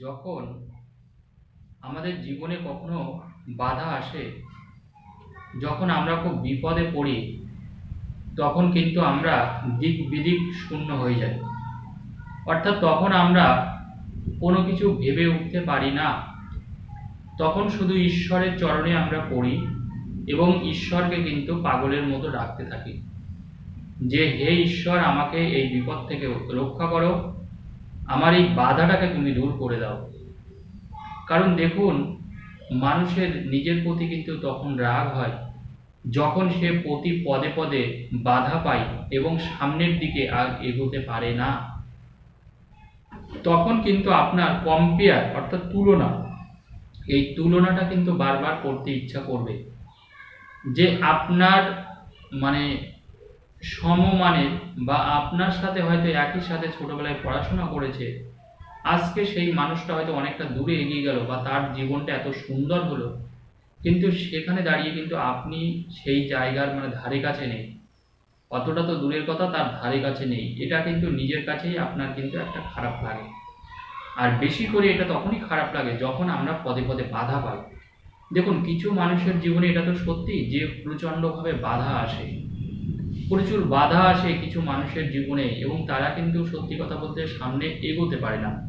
যখন আমাদের জীবনে কখনো বাধা আসে, যখন আমরা খুব বিপদে পড়ি, তখন কিন্তু আমরা দিক বিদিক শূন্য হয়ে যাই। অর্থাৎ তখন আমরা কোনো কিছু ভেবে উঠতে পারি না। তখন শুধু ঈশ্বরের চরণে আমরা পড়ি এবং ঈশ্বরকে কিন্তু পাগলের মতো ডাকতে থাকি। যে, হে ঈশ্বর, আমাকে এই বিপদ থেকে রক্ষা করো। আমার এই বাধাটাকে তুমি দূর করে দাও। কারণ দেখুন, মানুষের নিজের প্রতি কিন্তু তখন রাগ হয়। যখন সে প্রতি পদে পদে বাধা পায় এবং সামনের দিকে আর এগোতে পারে না, তখন কিন্তু আপনার কম্পেয়ার অর্থাৎ তুলনা, এই তুলনাটা কিন্তু বারবার করতে ইচ্ছা করবে। যে আপনার মানে সমমানের বা আপনার সাথে হয়তো একই সাথে ছোটবেলায় পড়াশোনা করেছে, আজকে সেই মানুষটা হয়তো অনেকটা দূরে এগিয়ে গেল বা তার জীবনটা এত সুন্দর হলো। কিন্তু সেখানে দাঁড়িয়ে কিন্তু আপনি সেই জায়গার মানে ধারে কাছে নেই। অতটা তো দূরের কথা, তার ধারে কাছে নেই। এটা কিন্তু নিজের কাছেই আপনার কিন্তু একটা খারাপ লাগে। আর বেশি করে এটা তখনই খারাপ লাগে যখন আমরা পদে পদে বাধা পাই। দেখুন, কিছু মানুষের জীবনে এটা তো সত্যি যে প্রচণ্ডভাবে বাধা আসে। প্রচুর বাধা আসে কিছু মানুষের জীবনে এবং তারা কিন্তু সত্যি কথা বলতে সামনে এগোতে পারে না।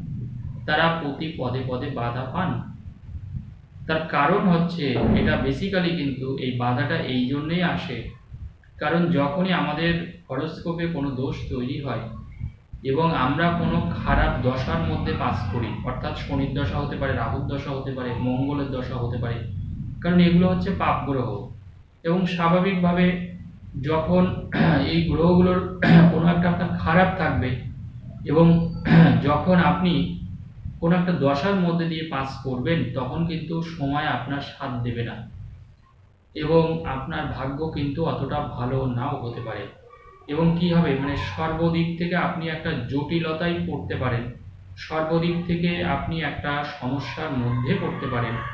তারা প্রতি পদে পদে বাধা পান। তার কারণ হচ্ছে এটা বেসিক্যালি কিন্তু এই বাধাটা এই জন্যেই আসে। কারণ যখনই আমাদের হরস্কোপে কোনো দোষ তৈরি হয় এবং আমরা কোনো খারাপ দশার মধ্যে পাস করি, অর্থাৎ শনির দশা হতে পারে, রাহুর দশা হতে পারে, মঙ্গলের দশা হতে পারে, কারণ এগুলো হচ্ছে পাপ গ্রহ এবং স্বাভাবিকভাবে যখন এই গ্রহগুলোর কোনো একটা আপনার খারাপ থাকবে এবং যখন আপনি কোনো একটা দশার মধ্যে দিয়ে পাস করবেন, তখন কিন্তু সময় আপনার সাথ দেবে না। এবং আপনার ভাগ্য কিন্তু অতটা ভালো নাও হতে পারে। এবং কি হবে? মানে সর্বদিক থেকে আপনি একটা জটিলতায় পড়তে পারেন। সর্বদিক থেকে আপনি একটা সমস্যার মধ্যে পড়তে পারেন।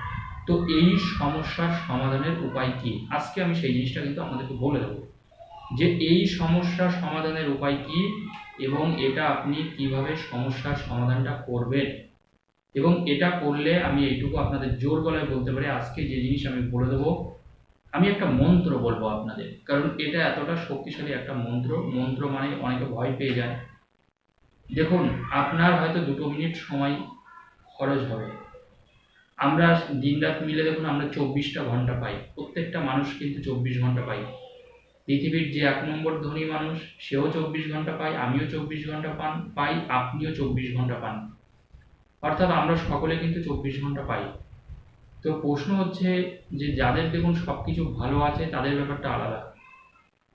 তো এই সমস্যার সমাধানের উপায় কি? আজকে আমি সেই জিনিসটা কিন্তু আপনাদেরকে বলে দেবো যে এই সমস্যার সমাধানের উপায় কি এবং এটা আপনি কীভাবে সমস্যার সমাধানটা করবেন? এবং এটা করলে আমি এইটুকু আপনাদের জোর গলায় বলতে পারি, আজকে যে জিনিস আমি বলে দেবো, আমি একটা মন্ত্র বলব আপনাদের। কারণ এটা এতটা শক্তিশালী একটা মন্ত্র মন্ত্র মানে অনেকে ভয় পেয়ে যায়। দেখুন, আপনার হয়তো দুটো মিনিট সময় খরচ হবে। আমরা দিনরাত মিলে দেখুন আমরা চব্বিশটা ঘণ্টা পাই। প্রত্যেকটা মানুষ কিন্তু চব্বিশ ঘণ্টা পাই। পৃথিবীর যে এক নম্বর ধনী মানুষ, সেও চব্বিশ ঘণ্টা পায়, আমিও চব্বিশ ঘণ্টা পান, পাই, আপনিও চব্বিশ ঘণ্টা পান। অর্থাৎ আমরা সকলে কিন্তু চব্বিশ ঘণ্টা পাই। তো প্রশ্ন হচ্ছে যে যাদের দেখুন সব কিছু ভালো আছে, তাদের ব্যাপারটা আলাদা।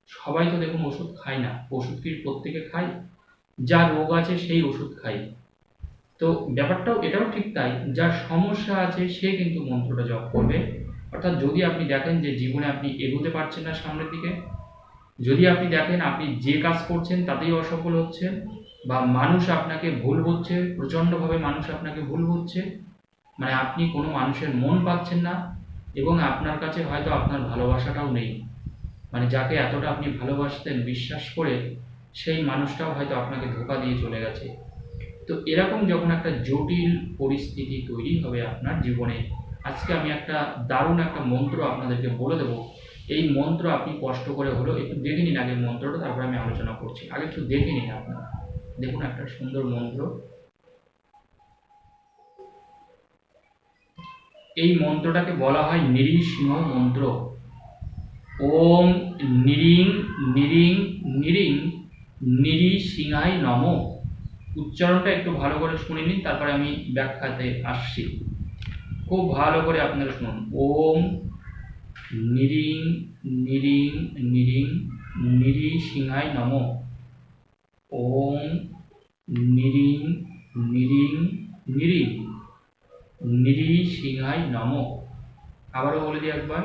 সবাই তো দেখুন ওষুধ খায় না, ওষুধ কি প্রত্যেকে খায়? যা রোগ আছে সেই ওষুধ খায়। তো ব্যাপারটাও এটাও ঠিক তাই, যার সমস্যা আছে সে কিন্তু মন্ত্রটা জপ করবে। অর্থাৎ যদি আপনি দেখেন যে জীবনে আপনি এগোতে পারছেন না সামনের দিকে, যদি আপনি দেখেন আপনি যে কাজ করছেন তাতেই অসফল হচ্ছে বা মানুষ আপনাকে ভুল হচ্ছে প্রচণ্ডভাবে মানুষ আপনাকে ভুল হচ্ছে মানে আপনি কোনো মানুষের মন পাচ্ছেন না, এবং আপনার কাছে হয়তো আপনার ভালোবাসাটাও নেই মানে যাকে এতটা আপনি ভালোবাসতেন, বিশ্বাস করে সেই মানুষটাও হয়তো আপনাকে ধোকা দিয়ে চলে গেছে। তো এরকম যখন একটা জটিল পরিস্থিতি তৈরি হবে আপনার জীবনে, আজকে আমি একটা দারুণ একটা মন্ত্র আপনাদেরকে বলে দেবো। এই মন্ত্র আপনি কষ্ট করে হলো একটু দেখে নিন আগে মন্ত্রটা, তারপরে আমি আলোচনা করছি। আগে একটু দেখে নিন আপনারা। দেখুন একটা সুন্দর মন্ত্র। এই মন্ত্রটাকে বলা হয় নিরিসিংহ মন্ত্র। ওম নিরিং নিরিং নিরিং নিরিসিংহাই নম। উচ্চারণটা একটু ভালো করে শুনে নিন, তারপরে আমি ব্যাখ্যাতে আসছি। খুব ভালো করে আপনারা শুনুন। ওম নিরিং নিরিং নিরিং নিরিসিংহাই নম। ওম নিরিং নিরিং নিরিং নিরিসিংহাই নম। আবারও বলে দিই একবার।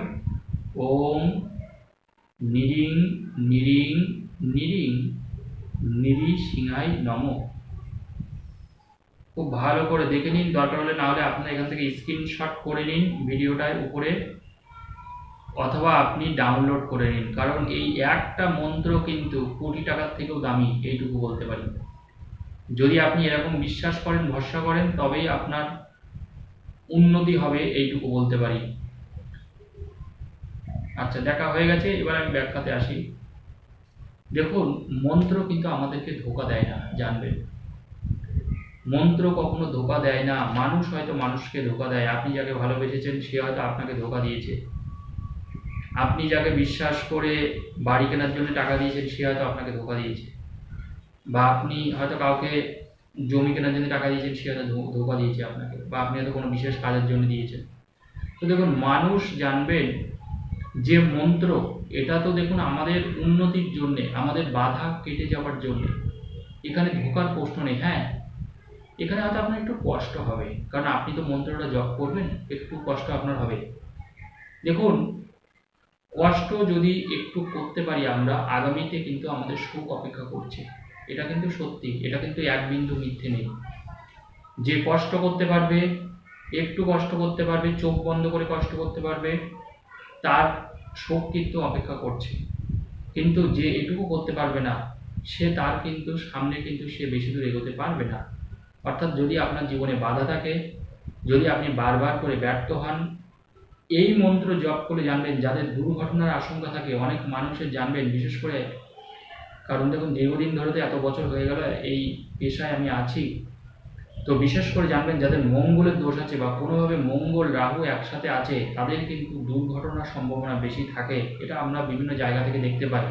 ওম নিরিং নিরিং নিরিং নিরিসিংহাই নম। খুব ভালো করে দেখে নিন। দরকার হলে নাহলে আপনারা এখান থেকে স্ক্রিনশট করে নিন ভিডিওটার উপরে, অথবা আপনি ডাউনলোড করে নিন। কারণ এই একটা মন্ত্র কিন্তু কোটি টাকার থেকেও দামি, এইটুকু বলতে পারি। যদি আপনি এরকম বিশ্বাস করেন, ভরসা করেন, তবেই আপনার উন্নতি হবে, এইটুকু বলতে পারি। আচ্ছা দেখা হয়ে গেছে, এবার আমি ব্যাখ্যাতে আসি। দেখুন, মন্ত্র কিন্তু আমাদেরকে ধোকা দেয় না, জানবেন। মন্ত্র কখনো ধোকা দেয় না, মানুষ হয়তো মানুষকে ধোকা দেয়। আপনি যাকে ভালোবেসেছেন, সে হয়তো আপনাকে ধোকা দিয়েছে। আপনি যাকে বিশ্বাস করে বাড়ি কেনার জন্য টাকা দিয়েছেন, সে হয়তো আপনাকে ধোকা দিয়েছে। বা আপনি হয়তো কাউকে জমি কেনার জন্য টাকা দিয়েছেন, সে হয়তো ধোকা দিয়েছে আপনাকে। বা আপনি হয়তো কোনো বিশেষ কাজের জন্য দিয়েছেন। তো দেখুন, মানুষ জানবেন যে মন্ত্র, এটা তো দেখুন আমাদের উন্নতির জন্যে, আমাদের বাধা কেটে যাওয়ার জন্য। এখানে ধোকার প্রশ্ন নেই। হ্যাঁ এখানে হয়তো আপনার একটু কষ্ট হবে। কারণ আপনি তো মন্ত্রটা জপ করবেন, একটু কষ্ট আপনার হবে। দেখুন, কষ্ট যদি একটু করতে পারি আমরা, আগামীতে কিন্তু আমাদের সুখ অপেক্ষা করছে। এটা কিন্তু সত্যি, এটা কিন্তু এক বিন্দু মিথ্যে নেই। যে কষ্ট করতে পারবে, একটু কষ্ট করতে পারবে, চোখ বন্ধ করে কষ্ট করতে পারবে, তার শোক কিন্তু অপেক্ষা করছে। কিন্তু যে এটুকু করতে পারবে না, সে তার কিন্তু সামনে কিন্তু সে বেশি দূর এগোতে পারবে না। অর্থাৎ যদি আপনার জীবনে বাধা থাকে, যদি আপনি বারবার করে ব্যর্থ হন, এই মন্ত্র জপ করে জানবেন যাদের দুর্ঘটনার আশঙ্কা থাকে, অনেক মানুষের জানবেন, বিশেষ করে কারণ দেখুন, দীর্ঘদিন ধরে তো এত বছর হয়ে গেল, এই পেশায় আমি আছি। তো বিশেষ করে জানবেন যাদের মঙ্গলের দোষ আছে বা কোনোভাবে মঙ্গল, রাহু একসাথে আছে, তাদের কিন্তু দুর্ঘটনার সম্ভাবনা বেশি থাকে। এটা আমরা বিভিন্ন জায়গা থেকে দেখতে পাই।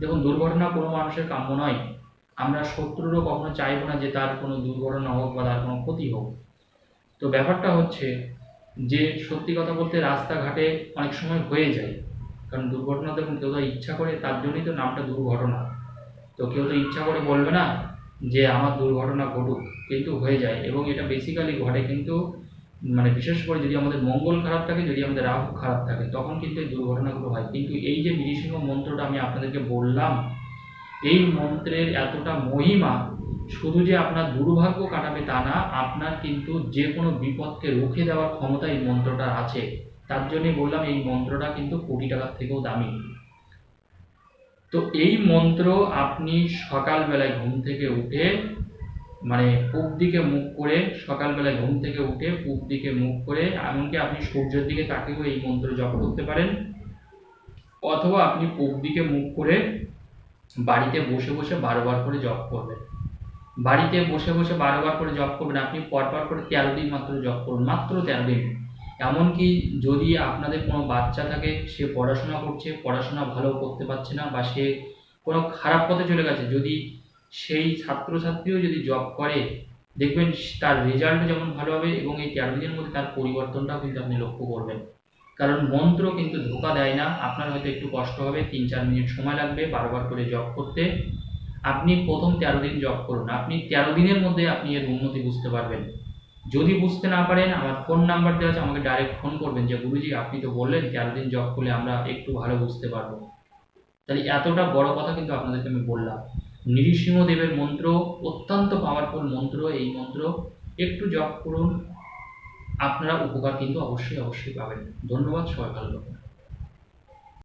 দেখুন, দুর্ঘটনা কোনো মানুষের কাম্য নয়। আমরা শত্রুরও কখনো চাইব না যে তার কোনো দুর্ঘটনা হোক বা তার কোনো ক্ষতি হোক। তো ব্যাপারটা হচ্ছে যে সত্যি কথা বলতে রাস্তাঘাটে অনেক সময় হয়ে যায়। কারণ দুর্ঘটনা দেখুন কেউ তো ইচ্ছা করে, তার জন্যই তো নামটা দুর্ঘটনা। তো কেউ তো ইচ্ছা করে বলবে না যে আমার দুর্ঘটনা ঘটুক, কিন্তু হয়ে যায়। এবং এটা বেসিক্যালি ঘটে কিন্তু মানে বিশেষ করে যদি আমাদের মঙ্গল খারাপ থাকে, যদি আমাদের রাহু খারাপ থাকে, তখন কিন্তু এই দুর্ঘটনাগুলো হয়। কিন্তু এই যে নৃসিংহ মন্ত্রটা আমি আপনাদেরকে বললাম এই মন্ত্রের এতটা মহিমা, শুধু যে আপনার দুর্ভাগ্য কাটাবে তা না, আপনার কিন্তু যে কোনো বিপদকে রুখে দেওয়ার ক্ষমতা এই মন্ত্রটা আছে। তার জন্যই বললাম, এই মন্ত্রটা কিন্তু কোটি টাকার থেকেও দামি। তো এই মন্ত্র আপনি সকালবেলায় ঘুম থেকে উঠে মানে পূব দিকে মুখ করে সকালবেলায় ঘুম থেকে উঠে পূব দিকে মুখ করে, এমনকি আপনি সূর্যের দিকে তাকিয়েও এই মন্ত্র জপ করতে পারেন, অথবা আপনি পূব দিকে মুখ করে বাড়িতে বসে বসে বারবার করে জপ করবেন। বাড়িতে বসে বসে বারবার করে জপ করবেন, আপনি পরপর করে তেরো দিন মাত্র জপ করুন, মাত্র তেরো দিন। এমনকি যদি আপনাদের কোনো বাচ্চা থাকে, সে পড়াশোনা করছে, পড়াশোনা ভালো করতে পারছে না বা সে কোনো খারাপ পথে চলে গেছে, যদি সেই ছাত্রছাত্রীও যদি জব করে, দেখবেন তার রেজাল্ট যেমন ভালো হবে এবং এই তেরো দিনের মধ্যে তার পরিবর্তনটাও কিন্তু আপনি লক্ষ্য করবেন। কারণ মন্ত্র কিন্তু ধোকা দেয় না। আপনার হয়তো একটু কষ্ট হবে, তিন চার মিনিট সময় লাগবে বারবার করে জব করতে। আপনি প্রথম তেরো দিন জব করুন। আপনি তেরো দিনের মধ্যে আপনি এর উন্নতি বুঝতে পারবেন। যদি বুঝতে না পারেন, আমার ফোন নাম্বার দেওয়া আছে, আমাকে ডাইরেক্ট ফোন করবেন যে, গুরুজি, আপনি তো বললেন তেরো দিন জব করলে আমরা একটু ভালো বুঝতে পারব। তাহলে এতটা বড় কথা কিন্তু আপনাদেরকে আমি বললাম। নৃসিংহদেবের মন্ত্র, অত্যন্ত পাওয়ারফুল মন্ত্র, এই মন্ত্র, একটু জপ করুন। আপনারা উপকার কিন্তু অবশ্যই অবশ্যই পাবেন। ধন্যবাদ সবাই ভালো থাকুন